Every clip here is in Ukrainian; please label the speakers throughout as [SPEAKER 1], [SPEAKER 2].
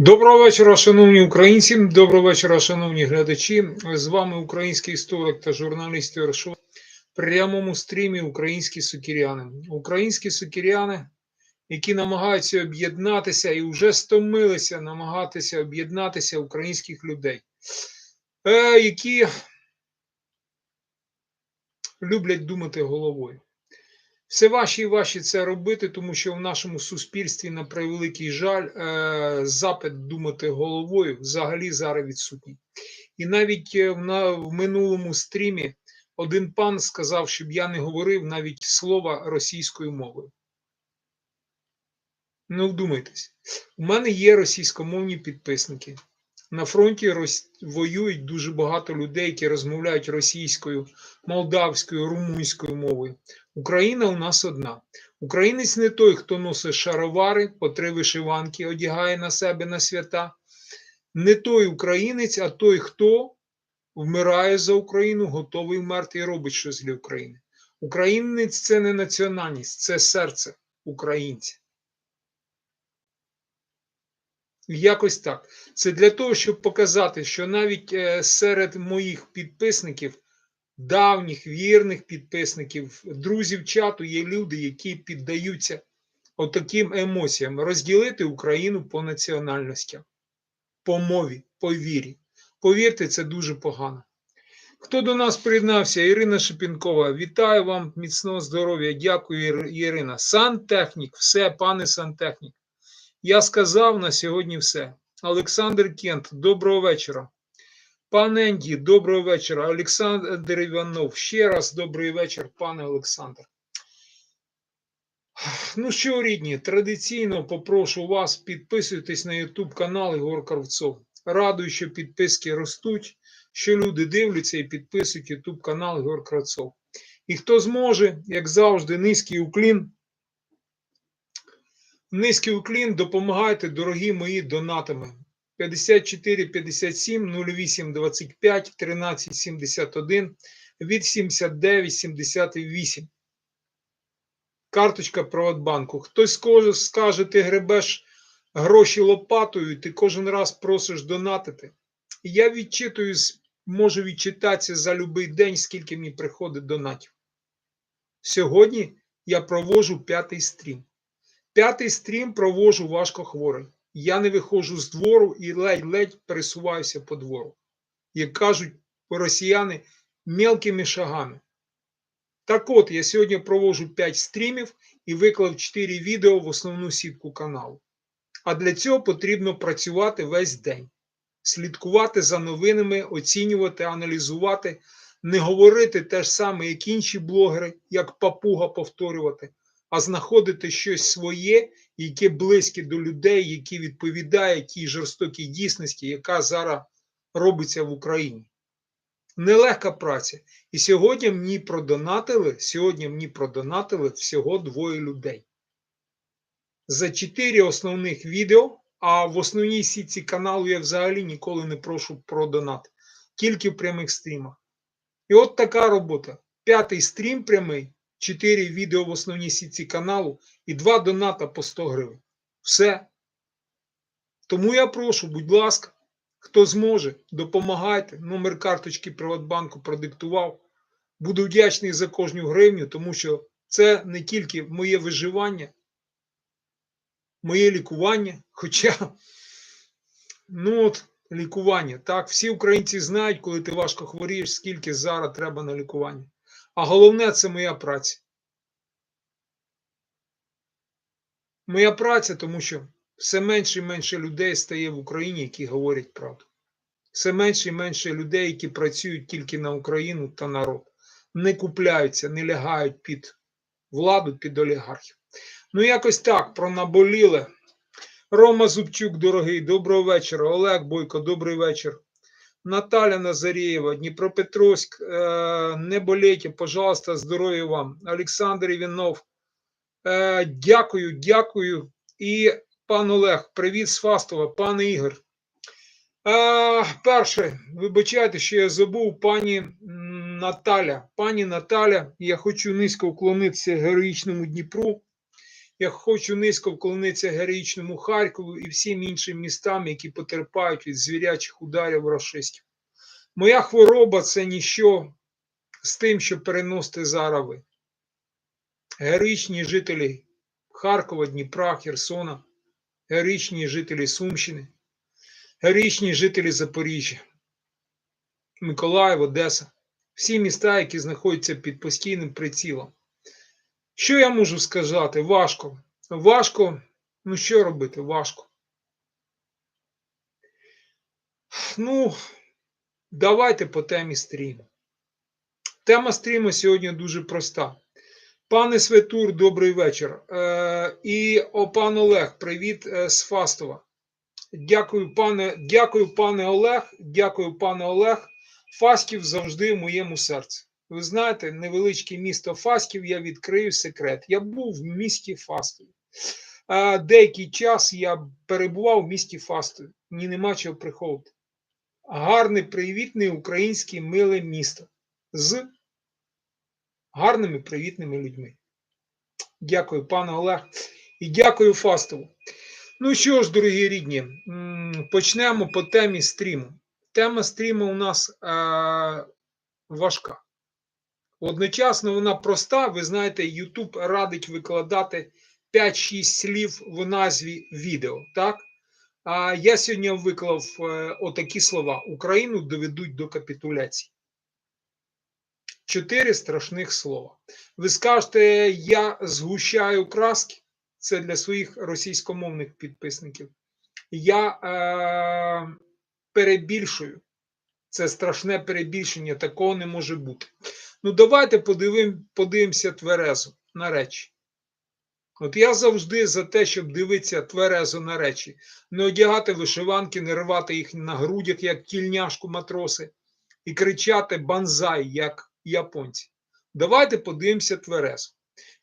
[SPEAKER 1] Доброго вечора, шановні українці. Доброго вечора, шановні глядачі. З вами український історик та журналіст Вершов. Прямому стрімі Українські сукіряни. Українські сукіряни, які намагаються об'єднатися і вже стомилися намагатися об'єднатися українських людей, е, які люблять думати головою. Все важче і важче це робити, тому що в нашому суспільстві, на превеликий жаль, е, запит думати головою взагалі зараз відсутній. І навіть е, в минулому стрімі один пан сказав, щоб я не говорив навіть слова російською мовою. Ну, вдумайтесь, у мене є російськомовні підписники. На фронті рос... воюють дуже багато людей, які розмовляють російською, молдавською, румунською мовою. Україна у нас одна. Українець не той, хто носить шаровари, по три вишиванки одягає на себе на свята. Не той українець, а той, хто вмирає за Україну, готовий вмерти і робить щось для України. Українець це не національність, це серце українця. Якось так. Це для того, щоб показати, що навіть е, серед моїх підписників, давніх вірних підписників, друзів чату є люди, які піддаються отаким емоціям розділити Україну по національностям, по мові, по вірі. Повірте, це дуже погано. Хто до нас приєднався? Ірина Шепінкова, вітаю вам, міцного здоров'я. Дякую, Ірина. Сантехнік, все, пане сантехнік. Я сказав на сьогодні все. Олександр Кент, доброго вечора. Пан Енді, доброго вечора. Олександр Іванов, ще раз добрий вечір, пане Олександр. Ну що, рідні, традиційно попрошу вас підписуйтесь на YouTube канал Ігор Кравцов. Радую, що підписки ростуть, що люди дивляться і підписують YouTube канал Ігор Кравцов. І хто зможе, як завжди, низький уклін. Низький уклін, допомагайте, дорогі мої донатами. 54 57 08 25 13 71 від 79 78. Карточка Приватбанку. Хтось скаже, скаже, ти гребеш гроші лопатою, ти кожен раз просиш донатити. Я відчитую, можу відчитатися за будь-який день, скільки мені приходить донатів. Сьогодні я провожу п'ятий стрім. П'ятий стрім провожу важко хворий. Я не виходжу з двору і ледь-ледь пересуваюся по двору. Як кажуть росіяни, мелкими шагами. Так от, я сьогодні провожу 5 стрімів і виклав 4 відео в основну сітку каналу. А для цього потрібно працювати весь день, слідкувати за новинами, оцінювати, аналізувати, не говорити те ж саме, як інші блогери, як папуга повторювати, а знаходити щось своє, яке близьке до людей, яке відповідає тій жорстокій дійсності, яка зараз робиться в Україні. Нелегка праця. І сьогодні мені продонатили, сьогодні мені продонатили всього двоє людей. За чотири основних відео, а в основній сітці каналу я взагалі ніколи не прошу про донат, тільки в прямих стрімах. І от така робота. П'ятий стрім прямий, чотири відео в основній сітці каналу і два доната по 100 гривень. Все. Тому я прошу, будь ласка, хто зможе, допомагайте. Номер карточки Приватбанку продиктував. Буду вдячний за кожну гривню, тому що це не тільки моє виживання, моє лікування. Хоча, ну от, лікування. Так, всі українці знають, коли ти важко хворієш, скільки зараз треба на лікування. А головне це моя праця. Моя праця, тому що все менше і менше людей стає в Україні, які говорять правду. Все менше і менше людей, які працюють тільки на Україну та народ, не купляються, не лягають під владу, під олігархів. Ну, якось так, про наболіле. Рома Зубчук, дорогий, доброго вечора. Олег Бойко, добрий вечір. Наталя Назарєєва, Дніпропетровськ, е, не болейте, пожалуйста, здоров'я вам. Олександр Іванов, е, дякую, дякую. І пан Олег, привіт з Фастова, пан Ігор. Е, перше, вибачайте, що я забув пані Наталя. Пані Наталя, я хочу низько уклонитися героїчному Дніпру Я хочу низько вклонитися героїчному Харкову і всім іншим містам, які потерпають від звірячих ударів рашистів. Моя хвороба це ніщо з тим, що переносите зараз ви. Героїчні жителі Харкова, Дніпра, Херсона, героїчні жителі Сумщини, героїчні жителі Запоріжжя, Миколаїв, Одеса, всі міста, які знаходяться під постійним прицілом. Що я можу сказати? Важко. Важко. Ну, що робити? Важко. Ну, давайте по темі стріму. Тема стріму сьогодні дуже проста. Пане Светур, добрий вечір. Е, і о, пан Олег, привіт е, з Фастова. Дякую, пане, дякую, пане Олег. Дякую, пане Олег. Фастів завжди в моєму серці. Ви знаєте, невеличке місто Фастів, я відкрию секрет. Я був в місті Фастові. Деякий час я перебував в місті Фастові. Мені нема чого приховувати. Гарне, привітне українське миле місто з гарними привітними людьми. Дякую, пане Олег, і дякую Фастову. Ну що ж, дорогі рідні, почнемо по темі стріму. Тема стріму у нас е, важка. Одночасно вона проста. Ви знаєте, YouTube радить викладати 5-6 слів в назві відео. Так? А я сьогодні виклав е, отакі слова: Україну доведуть до капітуляції. Чотири страшних слова. Ви скажете, я згущаю краски. Це для своїх російськомовних підписників. Я е, перебільшую. Це страшне перебільшення, такого не може бути. Ну, давайте подивим, подивимося тверезо на речі. От я завжди за те, щоб дивитися тверезо на речі, не одягати вишиванки, не рвати їх на грудях, як кільняшку матроси, і кричати банзай, як японці. Давайте подивимося тверезо.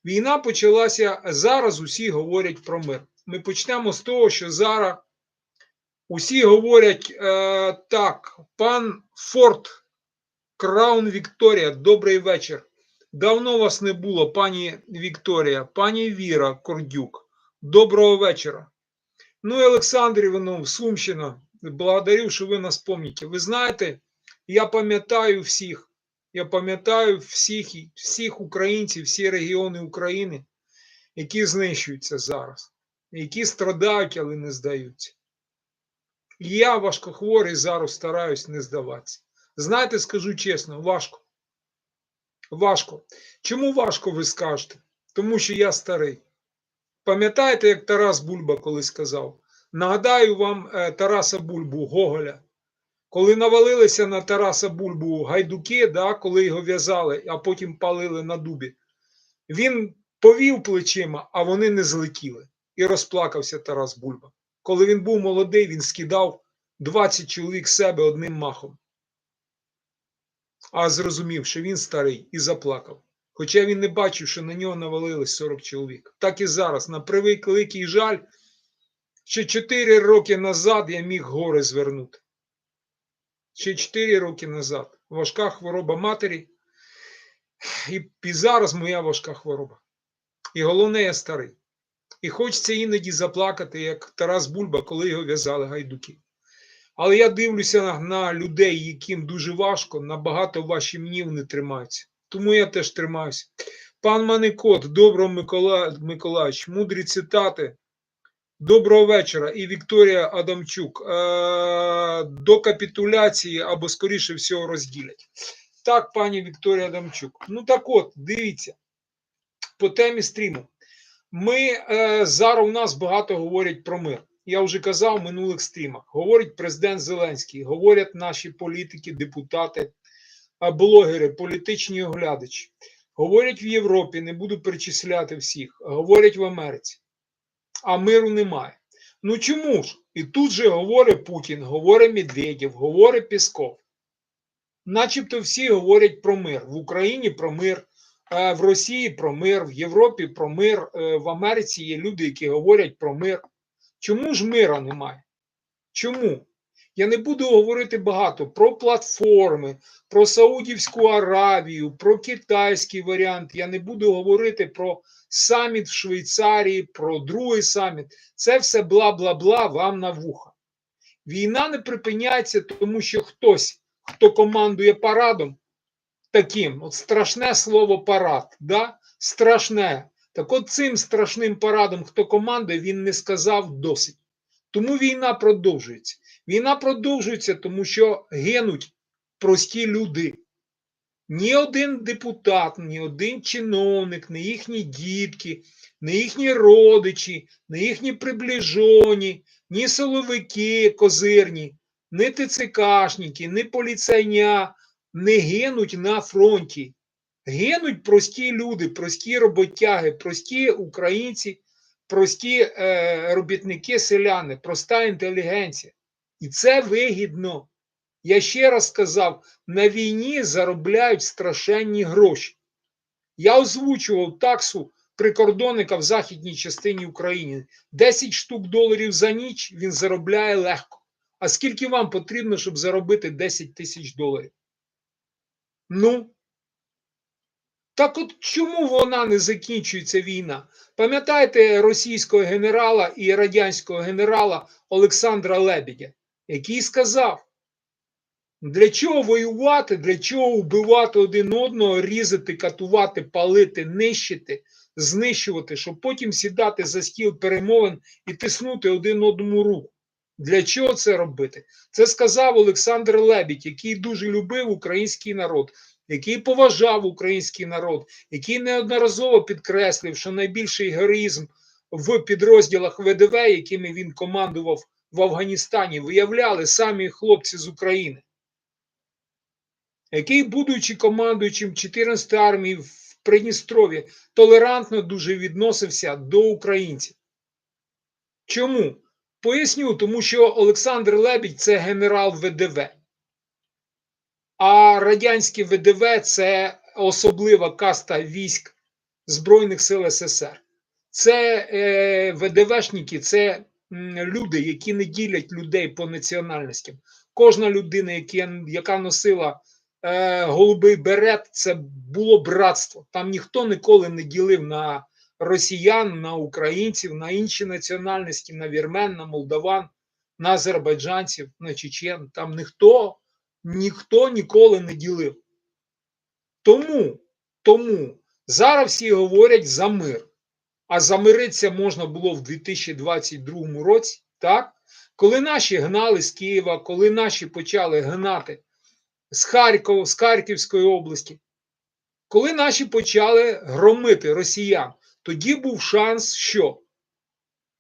[SPEAKER 1] Війна почалася зараз. Усі говорять про мир. Ми почнемо з того, що зараз усі говорять е, так, пан Форт, Краун Вікторія, добрий вечір. Давно вас не було, пані Вікторія, пані Віра Кордюк. Доброго вечора. Ну, і Олександр Іванов, Сумщина, благодарю, що ви нас пам'ятаєте. Ви знаєте, я пам'ятаю всіх. Я пам'ятаю всіх, всіх українців, всі регіони України, які знищуються зараз, які страдають, але не здаються. Я важкохворий зараз стараюсь не здаватися. Знаєте, скажу чесно, важко. Важко. Чому важко, ви скажете? Тому що я старий. Пам'ятаєте, як Тарас Бульба колись сказав? Нагадаю вам е, Тараса Бульбу, Гоголя. Коли навалилися на Тараса Бульбу гайдуки, да, коли його в'язали, а потім палили на дубі, він повів плечима, а вони не злетіли. І розплакався Тарас Бульба. Коли він був молодий, він скидав 20 чоловік себе одним махом. А зрозумів, що він старий і заплакав. Хоча він не бачив, що на нього навалились 40 чоловік. Так і зараз, на превеликий жаль, ще 4 роки назад я міг гори звернути ще 4 роки назад. Важка хвороба матері. І, і зараз моя важка хвороба. І головне, я старий. І хочеться іноді заплакати, як Тарас Бульба, коли його в'язали гайдуки. Але я дивлюся на, на людей, яким дуже важко, набагато ваші мені вони тримаються. Тому я теж тримаюся. Пан Маникот, доброго Микола, Миколаївич, мудрі цитати. Доброго вечора. І Вікторія Адамчук. Е, До капітуляції або, скоріше всього, розділять. Так, пані Вікторія Адамчук. Ну так от, дивіться, по темі стріму. Ми е, зараз у нас багато говорять про мир. Я вже казав в минулих стрімах. Говорить президент Зеленський, говорять наші політики, депутати, блогери, політичні оглядачі. Говорять в Європі, не буду перечисляти всіх, говорять в Америці а миру немає. Ну чому ж? І тут же говорить Путін, говорить Медведєв, говорить Пісков. Начебто всі говорять про мир. В Україні про мир, е, в Росії про мир, в Європі про мир, е, в Америці є люди, які говорять про мир. Чому ж мира немає? Чому? Я не буду говорити багато про платформи, про Саудівську Аравію, про китайський варіант. Я не буду говорити про саміт в Швейцарії, про другий саміт. Це все бла бла бла вам на вуха. Війна не припиняється, тому що хтось, хто командує парадом, таким, от страшне слово парад, да? страшне. Так от цим страшним парадом, хто командує, він не сказав досить. Тому війна продовжується. Війна продовжується, тому що гинуть прості люди. Ні один депутат, ні один чиновник, ні їхні дітки, ні їхні родичі, ні їхні приближені, ні силовики козирні, ні ТЦКшники, ні поліцайня не гинуть на фронті. Гинуть прості люди, прості роботяги, прості українці, прості е, робітники, селяни, проста інтелігенція. І це вигідно. Я ще раз сказав: на війні заробляють страшенні гроші. Я озвучував таксу прикордонника в західній частині України. 10 штук доларів за ніч він заробляє легко. А скільки вам потрібно, щоб заробити 10 тисяч доларів? Ну, так от чому вона не закінчується війна? Пам'ятаєте російського генерала і радянського генерала Олександра Лебедя, який сказав, для чого воювати, для чого вбивати один одного, різати, катувати, палити, нищити, знищувати, щоб потім сідати за стіл перемовин і тиснути один одному руку. Для чого це робити? Це сказав Олександр Лебідь, який дуже любив український народ, який поважав український народ, який неодноразово підкреслив, що найбільший героїзм в підрозділах ВДВ, якими він командував в Афганістані, виявляли самі хлопці з України, який, будучи командуючим 14 армії в Придністров'ї, толерантно дуже відносився до українців. Чому? Поясню, тому що Олександр Лебідь це генерал ВДВ. А радянське ВДВ це особлива каста військ Збройних сил СССР. Це е, ВДВшники, це м, люди, які не ділять людей по національностям. Кожна людина, які, яка носила е, голубий берет, це було братство. Там ніхто ніколи не ділив на росіян, на українців, на інші національності, на вірмен, на молдаван, на азербайджанців, на чечен. Там ніхто ніхто ніколи не ділив. Тому, тому зараз всі говорять за мир. А замиритися можна було в 2022 році, так? Коли наші гнали з Києва, коли наші почали гнати з Харкова, з Харківської області, коли наші почали громити росіян, тоді був шанс, що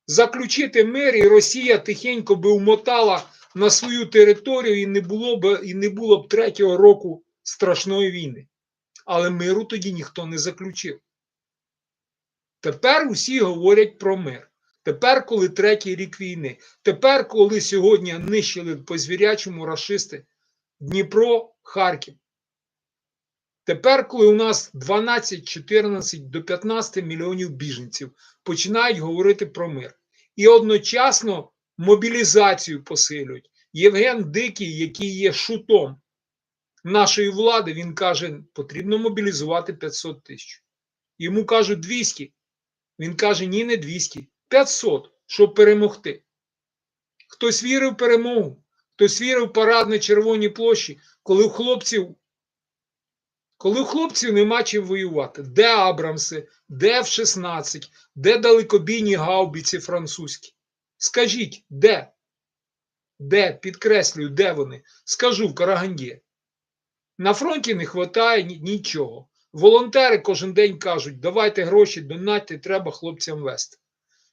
[SPEAKER 1] заключити мир, і Росія тихенько би вмотала на свою територію і не було б і не було б третього року страшної війни. Але миру тоді ніхто не заключив. Тепер усі говорять про мир. Тепер, коли третій рік війни, тепер, коли сьогодні нищили по звірячому рашисти Дніпро, Харків. Тепер, коли у нас 12, 14 до 15 мільйонів біженців починають говорити про мир. І одночасно мобілізацію посилюють. Євген Дикий, який є шутом нашої влади, він каже, потрібно мобілізувати 500 тисяч. Йому кажуть 200. Він каже, ні, не 200, 500, щоб перемогти. Хтось вірив в перемогу, хтось вірив в парад на Червоній площі, коли у хлопців коли у хлопців нема чим воювати, де Абрамси, де F-16, де далекобійні гаубіці французькі? Скажіть, де? Де? Підкреслюю, де вони? Скажу в Караганді. На фронті не вистачає нічого. Волонтери кожен день кажуть, давайте гроші, донатьте, треба хлопцям вести.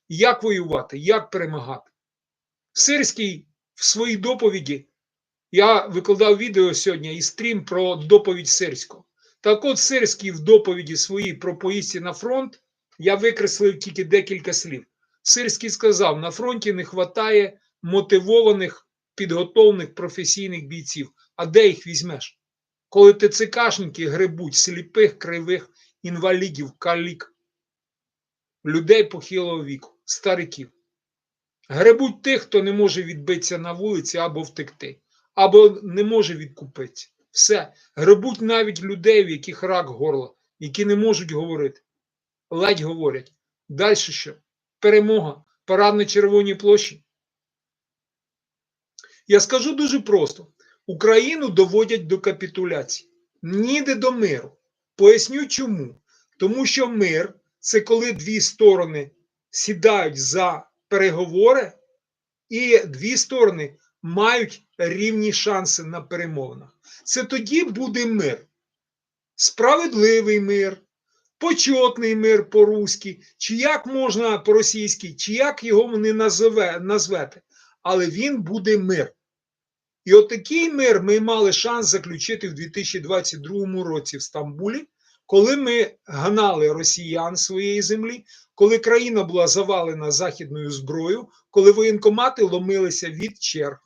[SPEAKER 1] Як воювати, як перемагати? Сирський в своїй доповіді, я викладав відео сьогодні і стрім про доповідь Сирського. Так от Сирський в доповіді своїй про поїздці на фронт я викреслив тільки декілька слів. Сирський сказав: на фронті не вистачає мотивованих, підготовлених професійних бійців. А де їх візьмеш? Коли ТЦКшники грибуть сліпих, кривих, інвалідів, калік, людей похилого віку, стариків. Гребуть тих, хто не може відбитися на вулиці або втекти, або не може відкупитися. Все. Гребуть навіть людей, в яких рак горла, які не можуть говорити. Ледь говорять. Далі що? Перемога. Парад на Червоній площі. Я скажу дуже просто: Україну доводять до капітуляції, ніде до миру. Поясню чому. Тому що мир це коли дві сторони сідають за переговори, і дві сторони мають рівні шанси на перемовинах. Це тоді буде мир. Справедливий мир, почетний мир по-руськи, чи як можна по-російськи, чи як його вони назове, назвете, але він буде мир. І отакий мир ми мали шанс заключити в 2022 році в Стамбулі, коли ми гнали росіян своєї землі, коли країна була завалена західною зброєю, коли воєнкомати ломилися від черг.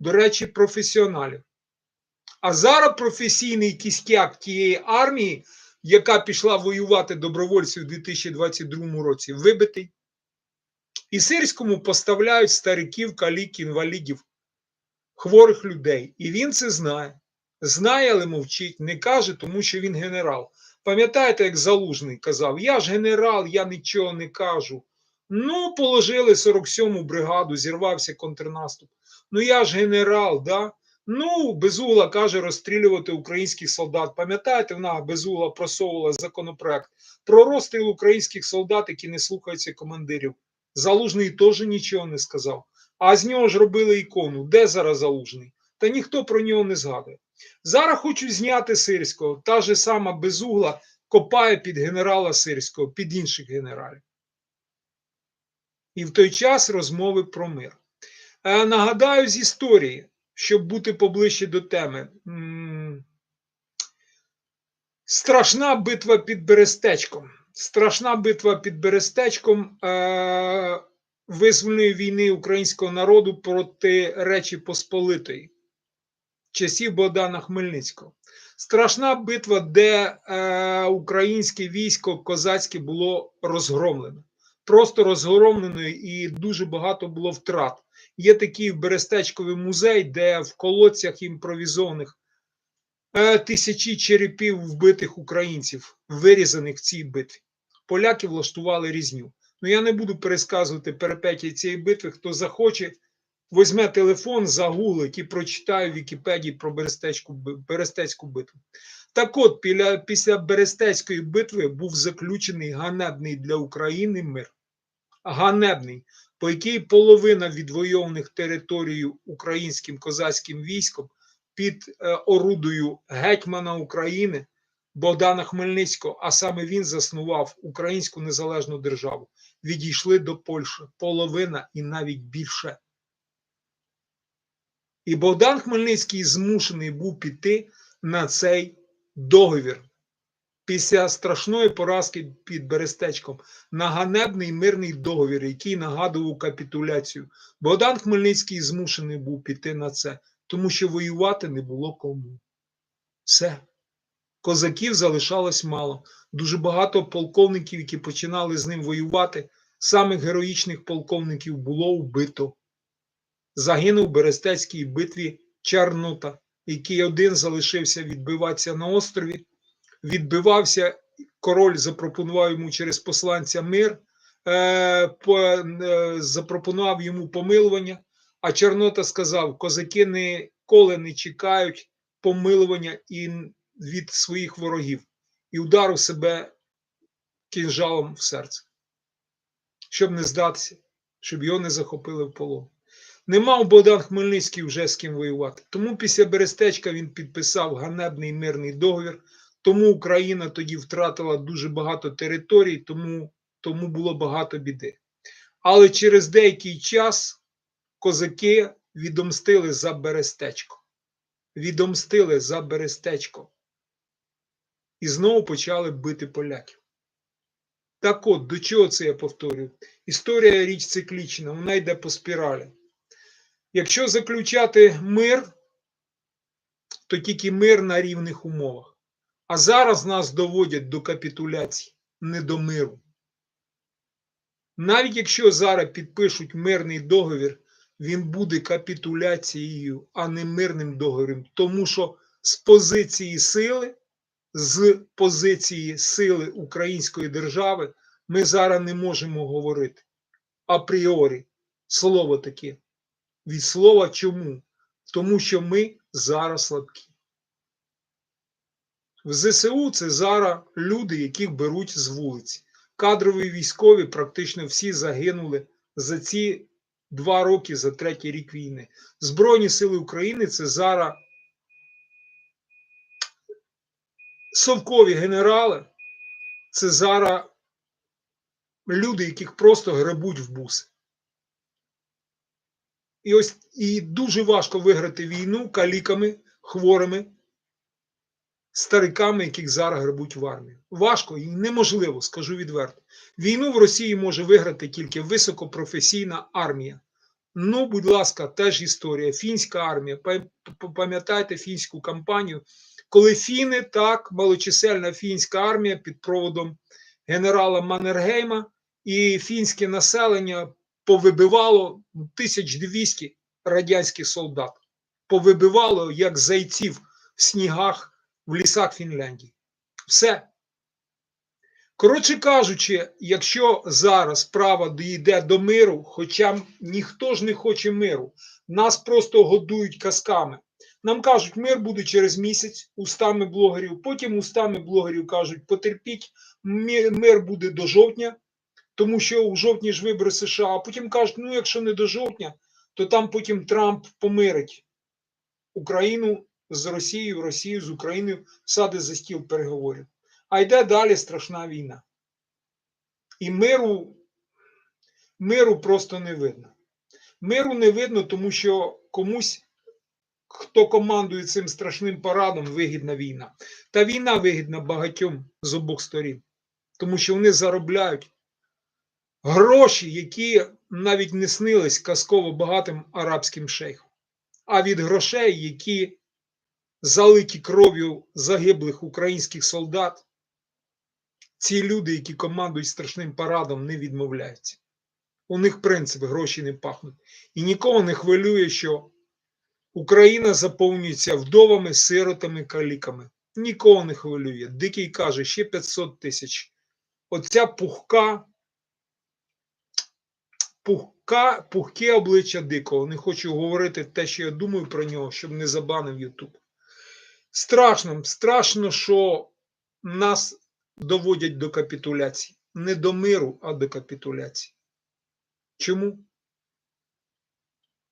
[SPEAKER 1] До речі, професіоналів. А зараз професійний кістяк тієї армії, яка пішла воювати добровольців у 2022 році, вибитий. І сирському поставляють стариків, калік, інвалідів, хворих людей. І він це знає. Знає, але мовчить, не каже, тому що він генерал. Пам'ятаєте, як Залужний казав: Я ж генерал, я нічого не кажу. Ну, положили 47-му бригаду, зірвався контрнаступ. Ну я ж генерал, да? Ну, Безугла каже розстрілювати українських солдат. Пам'ятаєте, вона Безугла просовувала законопроект про розстріл українських солдат, які не слухаються командирів. Залужний теж нічого не сказав. А з нього ж робили ікону. Де зараз залужний? Та ніхто про нього не згадує. Зараз хочуть зняти Сирського. Та ж сама Безугла копає під генерала Сирського, під інших генералів. І в той час розмови про мир. Е, нагадаю з історії, щоб бути поближче до теми. Страшна битва під Берестечком. Страшна битва під Берестечком е, визвольної війни українського народу проти Речі Посполитої часів Богдана Хмельницького. Страшна битва, де е, українське військо козацьке було розгромлено. Просто розгромлено і дуже багато було втрат. Є такий Берестечковий музей, де в колодцях імпровізованих е, тисячі черепів вбитих українців, вирізаних в цій битві. Поляки влаштували різню. Ну я не буду пересказувати перепеті цієї битви. Хто захоче, візьме телефон, загуглить і прочитає в Вікіпедії про Берестецьку, Берестецьку битву. Так от, після Берестецької битви був заключений ганебний для України мир. Ганебний, по якій половина відвойованих територій українським козацьким військом під е, орудою гетьмана України Богдана Хмельницького, а саме він заснував Українську незалежну державу, відійшли до Польщі половина і навіть більше. І Богдан Хмельницький змушений був піти на цей договір після страшної поразки під Берестечком на ганебний мирний договір, який нагадував капітуляцію. Богдан Хмельницький змушений був піти на це, тому що воювати не було кому. Все. Козаків залишалось мало. Дуже багато полковників, які починали з ним воювати, самих героїчних полковників було вбито загинув в Берестецькій битві Чарнута, який один залишився відбиватися на острові. Відбивався, король запропонував йому через посланця мир, е, по, е, запропонував йому помилування. А Чорнота сказав: козаки ніколи не чекають помилування і від своїх ворогів, і ударив себе кінжалом в серце, щоб не здатися, щоб його не захопили в полон. Не мав Богдан Хмельницький вже з ким воювати. Тому після Берестечка він підписав ганебний мирний договір. Тому Україна тоді втратила дуже багато територій, тому, тому було багато біди. Але через деякий час козаки відомстили за Берестечко. Відомстили за Берестечко. І знову почали бити поляків. Так от, до чого це я повторюю? Історія річ циклічна, вона йде по спіралі. Якщо заключати мир, то тільки мир на рівних умовах. А зараз нас доводять до капітуляції, не до миру. Навіть якщо зараз підпишуть мирний договір, він буде капітуляцією, а не мирним договором. Тому що з позиції сили, з позиції сили Української держави, ми зараз не можемо говорити апріорі слово таке. Від слова чому? Тому що ми зараз слабкі. В ЗСУ це зараз люди, яких беруть з вулиці. Кадрові військові практично всі загинули за ці два роки, за третій рік війни. Збройні сили України це зараз совкові генерали, це зараз люди, яких просто грабуть в буси. І ось і дуже важко виграти війну каліками, хворими, стариками, яких зараз грабуть в армію. Важко і неможливо, скажу відверто. Війну в Росії може виграти тільки високопрофесійна армія. Ну, будь ласка, теж історія. Фінська армія. Пам'ятаєте фінську кампанію, коли фіни, так, малочисельна фінська армія під проводом генерала Маннергейма і фінське населення повибивало 1200 радянських солдат. Повибивало як зайців в снігах в лісах Фінляндії. Все. Коротше кажучи, якщо зараз справа дійде до миру, хоча ніхто ж не хоче миру, нас просто годують казками. Нам кажуть, мир буде через місяць устами блогерів. Потім устами блогерів кажуть, потерпіть, мир буде до жовтня, тому що у жовтні ж вибори США. А потім кажуть, ну якщо не до жовтня, то там потім Трамп помирить Україну з Росією, Росію з Україною садить за стіл переговорів. А йде далі страшна війна. І миру, миру просто не видно. Миру не видно, тому що комусь, хто командує цим страшним парадом, вигідна війна. Та війна вигідна багатьом з обох сторін, тому що вони заробляють гроші, які навіть не снились казково багатим арабським шейхам, а від грошей, які залиті кров'ю загиблих українських солдат, ці люди, які командують страшним парадом, не відмовляються. У них принцип гроші не пахнуть. І нікого не хвилює, що Україна заповнюється вдовами, сиротами, каліками. Нікого не хвилює. Дикий каже, ще 500 тисяч. Оця пухка, пухка, пухке обличчя дикого. Не хочу говорити те, що я думаю про нього, щоб не забанив Ютуб. Страшно, страшно, що нас доводять до капітуляції. Не до миру, а до капітуляції. Чому?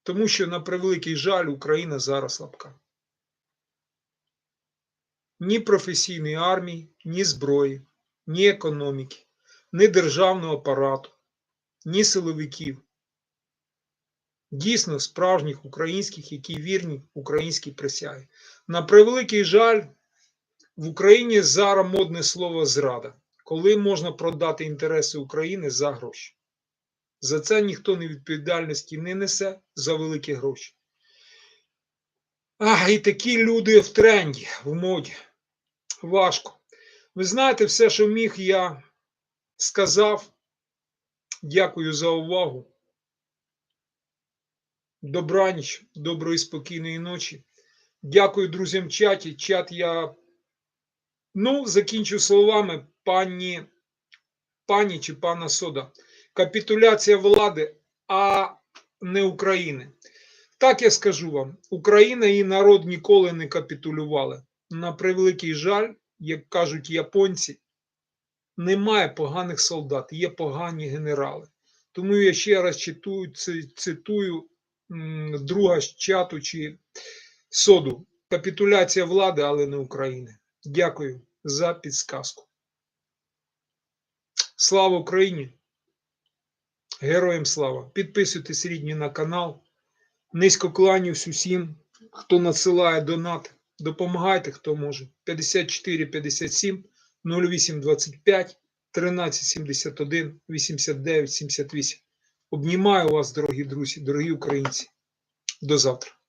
[SPEAKER 1] Тому що, на превеликий жаль, Україна зараз слабка. Ні професійної армії, ні зброї, ні економіки, ні державного апарату, ні силовиків. Дійсно, справжніх українських, які вірні українській присягі. На превеликий жаль, в Україні зараз модне слово зрада, коли можна продати інтереси України за гроші. За це ніхто не відповідальності не несе за великі гроші. А, і такі люди в тренді, в моді. Важко. Ви знаєте, все, що міг, я сказав. Дякую за увагу. Добраніч, доброї спокійної ночі. Дякую друзям чаті. Чат я ну, закінчу словами пані, пані чи пана Сода. Капітуляція влади, а не України. Так я скажу вам: Україна і народ ніколи не капітулювали. На превеликий жаль, як кажуть японці, немає поганих солдат, є погані генерали. Тому я ще раз читую, цитую друга з чату чи соду. Капітуляція влади, але не України. Дякую за підсказку. Слава Україні! Героям слава! Підписуйтесь рідні на канал. Низько кланюсь усім, хто надсилає донат. Допомагайте, хто може. 54 57 08 25 13 71 89 78. Обнімаю вас, дорогі друзі, дорогі українці. До завтра.